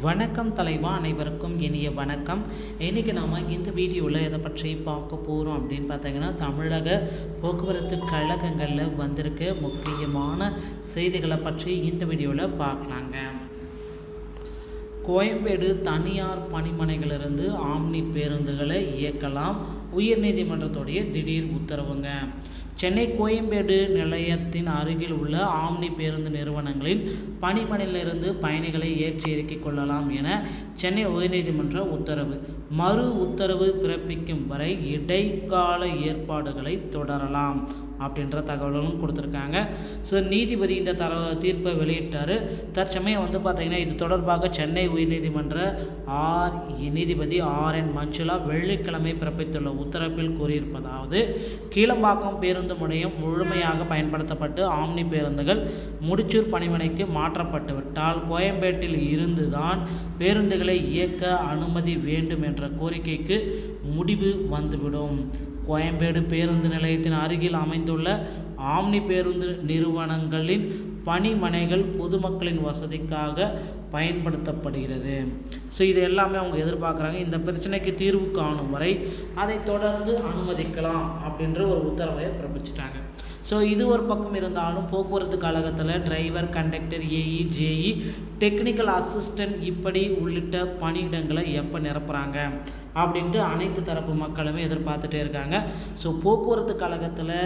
வணக்கம் தலைவா அனைவருக்கும் இனிய வணக்கம். இன்றைக்கி நாம் இந்த வீடியோவில் எதை பற்றி பார்க்க போகிறோம் அப்படின்னு பார்த்தீங்கன்னா தமிழக போக்குவரத்து கழகங்களில் வந்திருக்க முக்கியமான செய்திகளை பற்றி இந்த வீடியோவில் பார்க்கலாங்க. கோயம்பேடு தனியார் பணிமனைகளிலிருந்து ஆம்னி பேருந்துகளை இயக்கலாம். உயர்நீதிமன்றத்துடைய திடீர் உத்தரவுங்க. சென்னை கோயம்பேடு நிலையத்தின் அருகில் உள்ள ஆம்னி பேருந்து நிறுவனங்களின் பணிமனையிலிருந்து பயணிகளை ஏற்றி இறக்கிக் கொள்ளலாம் என சென்னை உயர்நீதிமன்ற உத்தரவு. மறு உத்தரவு பிறப்பிக்கும் வரை இடைக்கால ஏற்பாடுகளை தொடரலாம். அப்படின்ற தகவலும் கொடுத்துருக்காங்க. ஸோ நீதிபதி இந்த தர தீர்ப்பை வெளியிட்டார். தற்சமயம் வந்து பார்த்திங்கன்னா இது தொடர்பாக சென்னை உயர்நீதிமன்ற ஆர். நீதிபதி ஆர். என். மஞ்சுளா வெள்ளிக்கிழமை பிறப்பித்துள்ள உத்தரவில் கூறியிருப்பதாவது கீழம்பாக்கம் பேருந்து முனையம் முழுமையாக பயன்படுத்தப்பட்டு ஆம்னி பேருந்துகள் முடிச்சூர் பணிமனைக்கு மாற்றப்பட்டு விட்டால் கோயம்பேட்டில் இருந்து தான் பேருந்துகளை இயக்க அனுமதி வேண்டும் என்ற கோரிக்கைக்கு முடிவு வந்துவிடும். கோயம்பேடு பேருந்து நிலையத்தின் அருகில் அமைந்துள்ள ஆம்னி பேருந்து நிறுவனங்களின் பணிமனைகள் பொதுமக்களின் வசதிக்காக பயன்படுத்தப்படுகிறது. ஸோ இது எல்லாமே அவங்க எதிர்பார்க்குறாங்க. இந்த பிரச்சனைக்கு தீர்வு காணும் வரை அதை தொடர்ந்து அனுமதிக்கலாம் அப்படின்ற ஒரு உத்தரவை பிறப்பிச்சிட்டாங்க. ஸோ இது ஒரு பக்கம் இருந்தாலும் போக்குவரத்து கழகத்தில் driver conductor AE JE technical assistant இப்படி உள்ளிட்ட பணியிடங்களை எப்போ நிரப்புகிறாங்க அப்படின்ட்டு அனைத்து தரப்பு மக்களுமே எதிர்பார்த்துட்டே இருக்காங்க. ஸோ போக்குவரத்து கழகத்தில்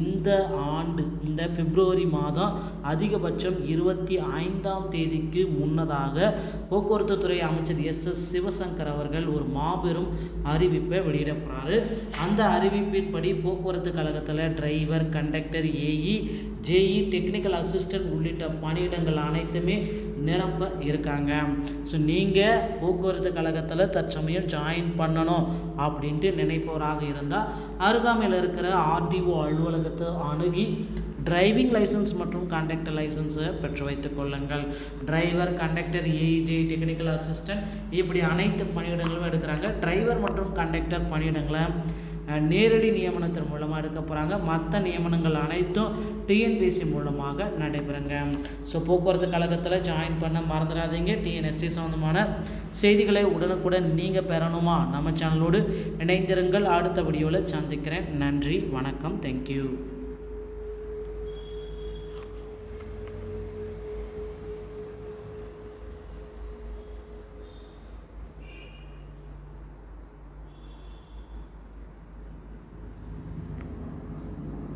இந்த ஆண்டு இந்த பிப்ரவரி மாதம் அதிகபட்சம் இருபத்தி ஐந்தாம் தேதிக்கு முன்னதாக போக்குவரத்து துறை அமைச்சர் எஸ். எஸ். சிவசங்கர் அவர்கள் ஒரு மாபெரும் அறிவிப்பை வெளியிட போகிறாரு அந்த அறிவிப்பின்படி போக்குவரத்து கழகத்தில் driver conductor AE JE technical assistant உள்ளிட்ட பணியிடங்கள் அனைத்துமே நிரப்ப இருக்காங்க. ஸோ நீங்கள் போக்குவரத்து கழகத்தில் தற்சமயம் ஜாயின் பண்ணணும் அப்படின்ட்டு நினைப்பவராக இருந்தால் அருகாமையில் இருக்கிற ஆர்டிஓ அலுவலகத்தை அணுகி டிரைவிங் லைசன்ஸ் மற்றும் கண்டக்டர் லைசன்ஸை பெற்று வைத்துக் கொள்ளுங்கள். Driver conductor AJ technical assistant இப்படி அனைத்து பணியிடங்களும் எடுக்கிறாங்க. டிரைவர் மற்றும் கண்டக்டர் பணியிடங்களை நேரடி நியமனத்தின் மூலமாக எடுக்க போகிறாங்க மற்ற நியமனங்கள் அனைத்தும் டிஎன்பிஎஸ்சி மூலமாக நடைபெறுங்க. ஸோ போக்குவரத்து கழகத்தில் ஜாயின் பண்ண மறந்துடாதீங்க. டிஎன்எஸ்டி சம்மந்தமான செய்திகளை உடனுக்குடன் நீங்கள் பெறணுமா? நம்ம சேனலோடு இணைந்திருங்கள். அடுத்த வீடியோவில் சந்திக்கிறேன். நன்றி வணக்கம். தேங்க்யூ